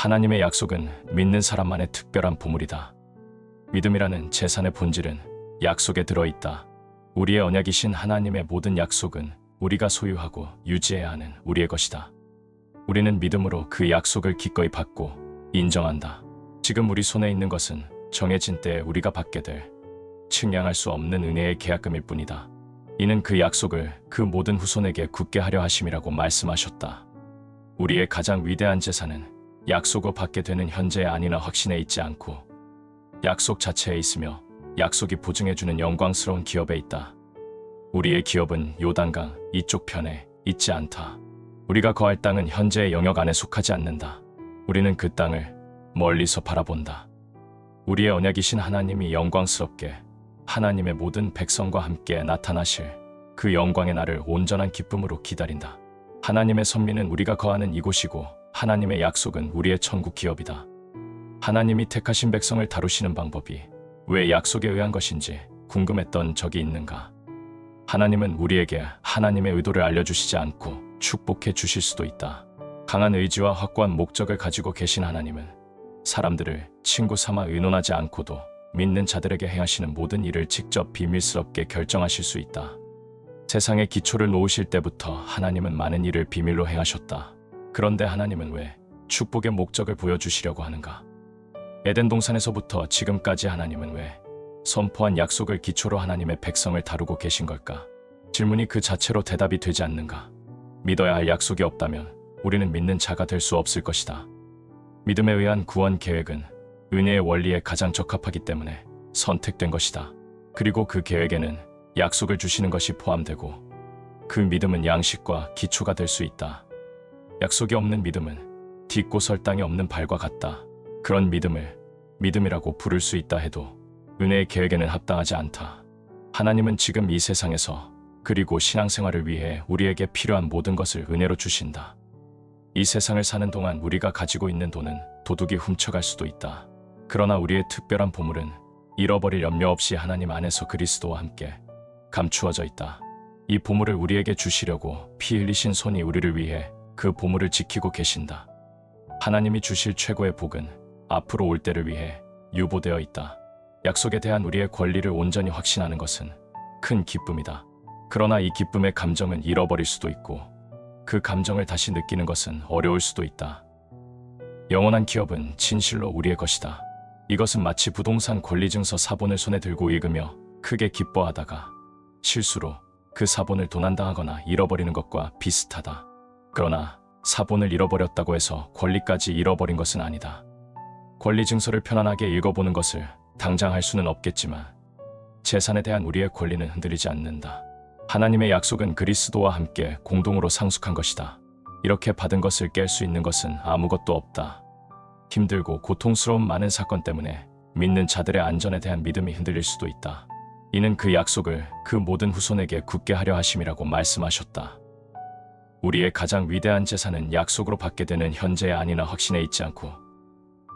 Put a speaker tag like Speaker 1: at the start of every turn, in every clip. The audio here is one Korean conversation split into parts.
Speaker 1: 하나님의 약속은 믿는 사람만의 특별한 보물이다. 믿음이라는 재산의 본질은 약속에 들어있다. 우리의 언약이신 하나님의 모든 약속은 우리가 소유하고 유지해야 하는 우리의 것이다. 우리는 믿음으로 그 약속을 기꺼이 받고 인정한다. 지금 우리 손에 있는 것은 정해진 때에 우리가 받게 될 측량할 수 없는 은혜의 계약금일 뿐이다. 이는 그 약속을 그 모든 후손에게 굳게 하려 하심이라고 말씀하셨다. 우리의 가장 위대한 재산은 약속을 받게 되는 현재의 안이나 확신에 있지 않고 약속 자체에 있으며 약속이 보증해주는 영광스러운 기업에 있다. 우리의 기업은 요단강 이쪽 편에 있지 않다. 우리가 거할 땅은 현재의 영역 안에 속하지 않는다. 우리는 그 땅을 멀리서 바라본다. 우리의 언약이신 하나님이 영광스럽게 하나님의 모든 백성과 함께 나타나실 그 영광의 날을 온전한 기쁨으로 기다린다. 하나님의 선미는 우리가 거하는 이곳이고 하나님의 약속은 우리의 천국 기업이다. 하나님이 택하신 백성을 다루시는 방법이 왜 약속에 의한 것인지 궁금했던 적이 있는가? 하나님은 우리에게 하나님의 의도를 알려주시지 않고 축복해 주실 수도 있다. 강한 의지와 확고한 목적을 가지고 계신 하나님은 사람들을 친구 삼아 의논하지 않고도 믿는 자들에게 행하시는 모든 일을 직접 비밀스럽게 결정하실 수 있다. 세상의 기초를 놓으실 때부터 하나님은 많은 일을 비밀로 행하셨다. 그런데 하나님은 왜 축복의 목적을 보여주시려고 하는가? 에덴 동산에서부터 지금까지 하나님은 왜 선포한 약속을 기초로 하나님의 백성을 다루고 계신 걸까? 질문이 그 자체로 대답이 되지 않는가? 믿어야 할 약속이 없다면 우리는 믿는 자가 될 수 없을 것이다. 믿음에 의한 구원 계획은 은혜의 원리에 가장 적합하기 때문에 선택된 것이다. 그리고 그 계획에는 약속을 주시는 것이 포함되고 그 믿음은 양식과 기초가 될 수 있다. 약속이 없는 믿음은 딛고 설 땅이 없는 발과 같다. 그런 믿음을 믿음이라고 부를 수 있다 해도 은혜의 계획에는 합당하지 않다. 하나님은 지금 이 세상에서 그리고 신앙생활을 위해 우리에게 필요한 모든 것을 은혜로 주신다. 이 세상을 사는 동안 우리가 가지고 있는 돈은 도둑이 훔쳐갈 수도 있다. 그러나 우리의 특별한 보물은 잃어버릴 염려 없이 하나님 안에서 그리스도와 함께 감추어져 있다. 이 보물을 우리에게 주시려고 피 흘리신 손이 우리를 위해 그 보물을 지키고 계신다. 하나님이 주실 최고의 복은 앞으로 올 때를 위해 유보되어 있다. 약속에 대한 우리의 권리를 온전히 확신하는 것은 큰 기쁨이다. 그러나 이 기쁨의 감정은 잃어버릴 수도 있고 그 감정을 다시 느끼는 것은 어려울 수도 있다. 영원한 기업은 진실로 우리의 것이다. 이것은 마치 부동산 권리증서 사본을 손에 들고 읽으며 크게 기뻐하다가 실수로 그 사본을 도난당하거나 잃어버리는 것과 비슷하다. 그러나 사본을 잃어버렸다고 해서 권리까지 잃어버린 것은 아니다. 권리 증서를 편안하게 읽어보는 것을 당장 할 수는 없겠지만 재산에 대한 우리의 권리는 흔들리지 않는다. 하나님의 약속은 그리스도와 함께 공동으로 상속한 것이다. 이렇게 받은 것을 깰 수 있는 것은 아무것도 없다. 힘들고 고통스러운 많은 사건 때문에 믿는 자들의 안전에 대한 믿음이 흔들릴 수도 있다. 이는 그 약속을 그 모든 후손에게 굳게 하려 하심이라고 말씀하셨다. 우리의 가장 위대한 재산은 약속으로 받게 되는 현재의 안이나 확신에 있지 않고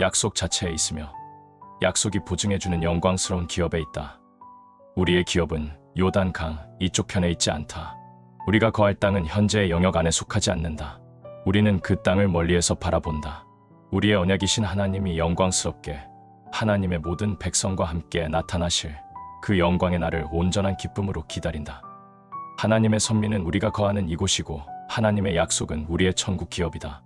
Speaker 1: 약속 자체에 있으며 약속이 보증해주는 영광스러운 기업에 있다. 우리의 기업은 요단 강 이쪽 편에 있지 않다. 우리가 거할 땅은 현재의 영역 안에 속하지 않는다. 우리는 그 땅을 멀리에서 바라본다. 우리의 언약이신 하나님이 영광스럽게 하나님의 모든 백성과 함께 나타나실 그 영광의 날을 온전한 기쁨으로 기다린다. 하나님의 선미는 우리가 거하는 이곳이고 하나님의 약속은 우리의 천국 기업이다.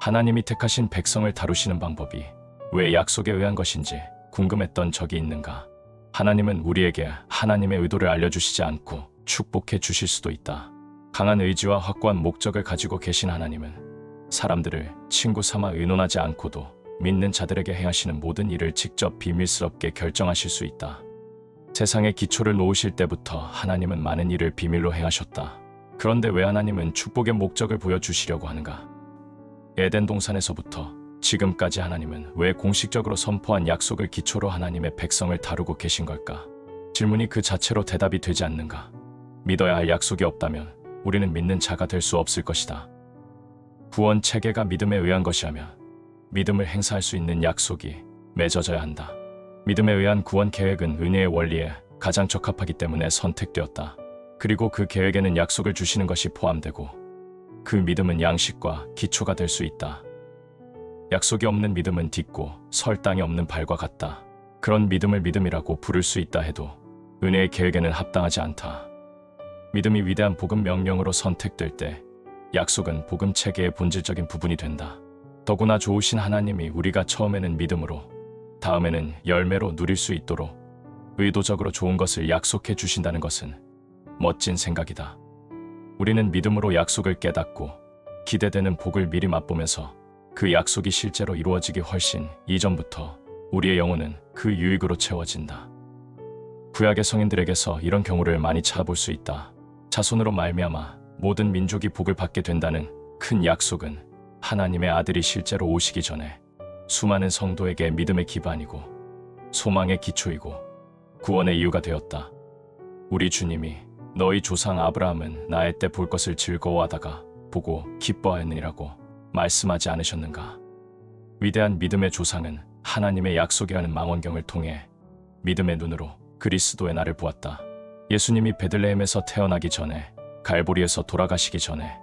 Speaker 1: 하나님이 택하신 백성을 다루시는 방법이 왜 약속에 의한 것인지 궁금했던 적이 있는가? 하나님은 우리에게 하나님의 의도를 알려주시지 않고 축복해 주실 수도 있다. 강한 의지와 확고한 목적을 가지고 계신 하나님은 사람들을 친구 삼아 의논하지 않고도 믿는 자들에게 행하시는 모든 일을 직접 비밀스럽게 결정하실 수 있다. 세상의 기초를 놓으실 때부터 하나님은 많은 일을 비밀로 행하셨다. 그런데 왜 하나님은 축복의 목적을 보여주시려고 하는가? 에덴 동산에서부터 지금까지 하나님은 왜 공식적으로 선포한 약속을 기초로 하나님의 백성을 다루고 계신 걸까? 질문이 그 자체로 대답이 되지 않는가? 믿어야 할 약속이 없다면 우리는 믿는 자가 될 수 없을 것이다. 구원 체계가 믿음에 의한 것이라면 믿음을 행사할 수 있는 약속이 맺어져야 한다. 믿음에 의한 구원 계획은 은혜의 원리에 가장 적합하기 때문에 선택되었다. 그리고 그 계획에는 약속을 주시는 것이 포함되고 그 믿음은 양식과 기초가 될 수 있다. 약속이 없는 믿음은 딛고 설 땅이 없는 발과 같다. 그런 믿음을 믿음이라고 부를 수 있다 해도 은혜의 계획에는 합당하지 않다. 믿음이 위대한 복음 명령으로 선택될 때 약속은 복음 체계의 본질적인 부분이 된다. 더구나 좋으신 하나님이 우리가 처음에는 믿음으로 다음에는 열매로 누릴 수 있도록 의도적으로 좋은 것을 약속해 주신다는 것은 멋진 생각이다. 우리는 믿음으로 약속을 깨닫고 기대되는 복을 미리 맛보면서 그 약속이 실제로 이루어지기 훨씬 이전부터 우리의 영혼은 그 유익으로 채워진다. 구약의 성인들에게서 이런 경우를 많이 찾아볼 수 있다. 자손으로 말미암아 모든 민족이 복을 받게 된다는 큰 약속은 하나님의 아들이 실제로 오시기 전에 수많은 성도에게 믿음의 기반이고 소망의 기초이고 구원의 이유가 되었다. 우리 주님이 너희 조상 아브라함은 나의 때 볼 것을 즐거워하다가 보고 기뻐하였느니라고 말씀하지 않으셨는가? 위대한 믿음의 조상은 하나님의 약속이라는 망원경을 통해 믿음의 눈으로 그리스도의 나를 보았다. 예수님이 베들레헴에서 태어나기 전에 갈보리에서 돌아가시기 전에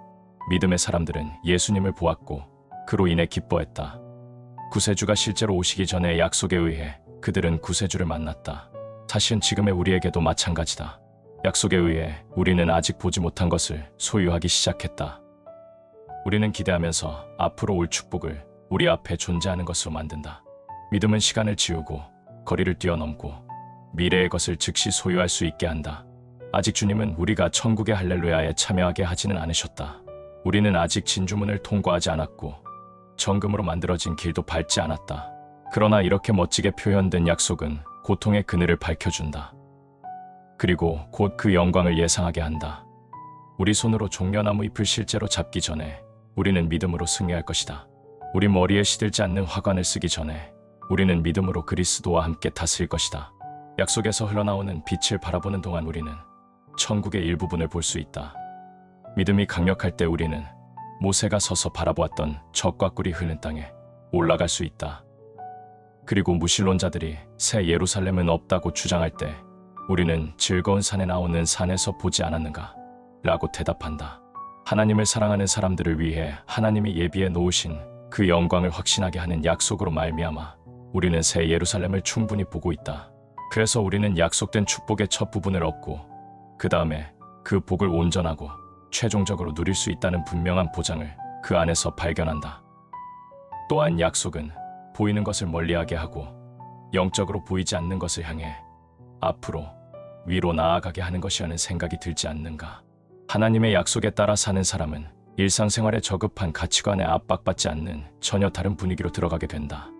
Speaker 1: 믿음의 사람들은 예수님을 보았고 그로 인해 기뻐했다. 구세주가 실제로 오시기 전에 약속에 의해 그들은 구세주를 만났다. 사실은 지금의 우리에게도 마찬가지다. 약속에 의해 우리는 아직 보지 못한 것을 소유하기 시작했다. 우리는 기대하면서 앞으로 올 축복을 우리 앞에 존재하는 것으로 만든다. 믿음은 시간을 지우고 거리를 뛰어넘고 미래의 것을 즉시 소유할 수 있게 한다. 아직 주님은 우리가 천국의 할렐루야에 참여하게 하지는 않으셨다. 우리는 아직 진주문을 통과하지 않았고 정금으로 만들어진 길도 밟지 않았다. 그러나 이렇게 멋지게 표현된 약속은 고통의 그늘을 밝혀준다. 그리고 곧 그 영광을 예상하게 한다. 우리 손으로 종려나무 잎을 실제로 잡기 전에 우리는 믿음으로 승리할 것이다. 우리 머리에 시들지 않는 화관을 쓰기 전에 우리는 믿음으로 그리스도와 함께 다스릴 것이다. 약속에서 흘러나오는 빛을 바라보는 동안 우리는 천국의 일부분을 볼 수 있다. 믿음이 강력할 때 우리는 모세가 서서 바라보았던 적과 꿀이 흐른 땅에 올라갈 수 있다. 그리고 무신론자들이 새 예루살렘은 없다고 주장할 때 우리는 즐거운 산에 나오는 산에서 보지 않았는가? 라고 대답한다. 하나님을 사랑하는 사람들을 위해 하나님이 예비해 놓으신 그 영광을 확신하게 하는 약속으로 말미암아 우리는 새 예루살렘을 충분히 보고 있다. 그래서 우리는 약속된 축복의 첫 부분을 얻고 그 다음에 그 복을 온전하고 최종적으로 누릴 수 있다는 분명한 보장을 그 안에서 발견한다. 또한 약속은 보이는 것을 멀리하게 하고 영적으로 보이지 않는 것을 향해 앞으로 위로 나아가게 하는 것이라는 생각이 들지 않는가. 하나님의 약속에 따라 사는 사람은 일상생활에 저급한 가치관에 압박받지 않는 전혀 다른 분위기로 들어가게 된다.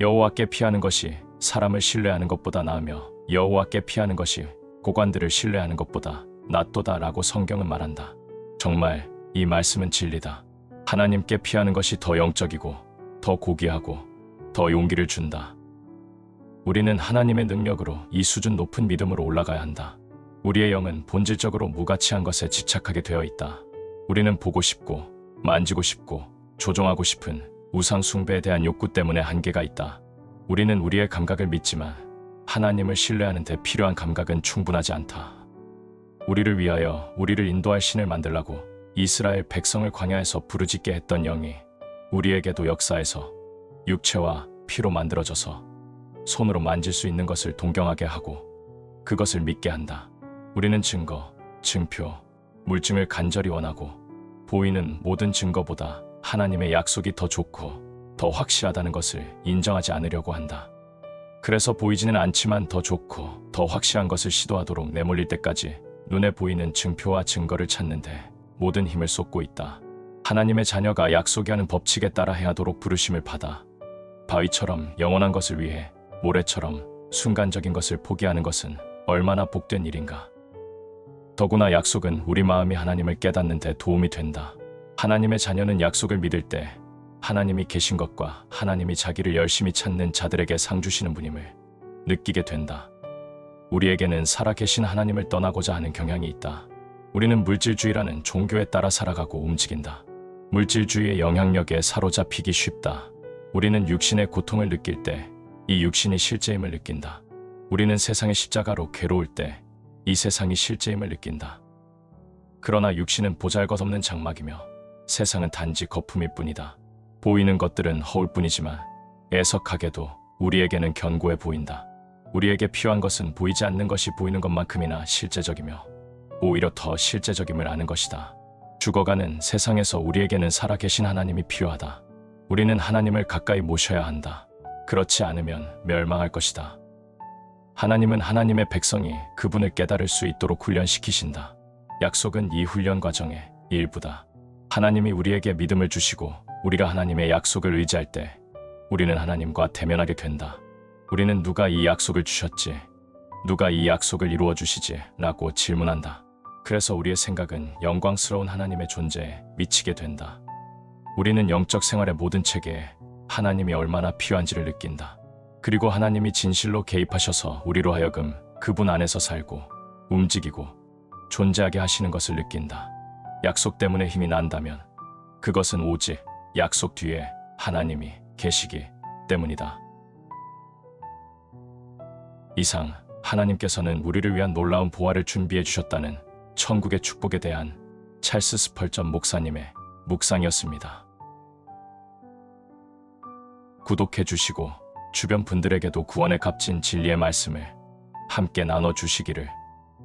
Speaker 1: 여호와께 피하는 것이 사람을 신뢰하는 것보다 나으며 여호와께 피하는 것이 고관들을 신뢰하는 것보다 낫도다라고 성경은 말한다. 정말 이 말씀은 진리다. 하나님께 피하는 것이 더 영적이고 더 고귀하고 더 용기를 준다. 우리는 하나님의 능력으로 이 수준 높은 믿음으로 올라가야 한다. 우리의 영은 본질적으로 무가치한 것에 집착하게 되어 있다. 우리는 보고 싶고 만지고 싶고 조종하고 싶은 우상 숭배에 대한 욕구 때문에 한계가 있다. 우리는 우리의 감각을 믿지만 하나님을 신뢰하는 데 필요한 감각은 충분하지 않다. 우리를 위하여 우리를 인도할 신을 만들라고 이스라엘 백성을 광야에서 부르짖게 했던 영이 우리에게도 역사에서 육체와 피로 만들어져서 손으로 만질 수 있는 것을 동경하게 하고 그것을 믿게 한다. 우리는 증거, 증표, 물증을 간절히 원하고 보이는 모든 증거보다 하나님의 약속이 더 좋고 더 확실하다는 것을 인정하지 않으려고 한다. 그래서 보이지는 않지만 더 좋고 더 확실한 것을 시도하도록 내몰릴 때까지 눈에 보이는 증표와 증거를 찾는데 모든 힘을 쏟고 있다. 하나님의 자녀가 약속이 하는 법칙에 따라 행하도록 부르심을 받아 바위처럼 영원한 것을 위해 모래처럼 순간적인 것을 포기하는 것은 얼마나 복된 일인가. 더구나 약속은 우리 마음이 하나님을 깨닫는 데 도움이 된다. 하나님의 자녀는 약속을 믿을 때 하나님이 계신 것과 하나님이 자기를 열심히 찾는 자들에게 상 주시는 분임을 느끼게 된다. 우리에게는 살아계신 하나님을 떠나고자 하는 경향이 있다. 우리는 물질주의라는 종교에 따라 살아가고 움직인다. 물질주의의 영향력에 사로잡히기 쉽다. 우리는 육신의 고통을 느낄 때 이 육신이 실제임을 느낀다. 우리는 세상의 십자가로 괴로울 때 이 세상이 실제임을 느낀다. 그러나 육신은 보잘것없는 장막이며 세상은 단지 거품일 뿐이다. 보이는 것들은 허울 뿐이지만 애석하게도 우리에게는 견고해 보인다. 우리에게 필요한 것은 보이지 않는 것이 보이는 것만큼이나 실제적이며 오히려 더 실제적임을 아는 것이다. 죽어가는 세상에서 우리에게는 살아계신 하나님이 필요하다. 우리는 하나님을 가까이 모셔야 한다. 그렇지 않으면 멸망할 것이다. 하나님은 하나님의 백성이 그분을 깨달을 수 있도록 훈련시키신다. 약속은 이 훈련 과정의 일부다. 하나님이 우리에게 믿음을 주시고 우리가 하나님의 약속을 의지할 때 우리는 하나님과 대면하게 된다. 우리는 누가 이 약속을 주셨지? 누가 이 약속을 이루어 주시지? 라고 질문한다. 그래서 우리의 생각은 영광스러운 하나님의 존재에 미치게 된다. 우리는 영적 생활의 모든 체계에 하나님이 얼마나 필요한지를 느낀다. 그리고 하나님이 진실로 개입하셔서 우리로 하여금 그분 안에서 살고 움직이고 존재하게 하시는 것을 느낀다. 약속 때문에 힘이 난다면 그것은 오직 약속 뒤에 하나님이 계시기 때문이다. 이상 하나님께서는 우리를 위한 놀라운 보화를 준비해 주셨다는 천국의 축복에 대한 찰스 스펄전 목사님의 묵상이었습니다. 구독해 주시고 주변 분들에게도 구원의 값진 진리의 말씀을 함께 나눠 주시기를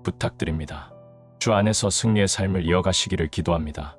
Speaker 1: 부탁드립니다. 주 안에서 승리의 삶을 이어가시기를 기도합니다.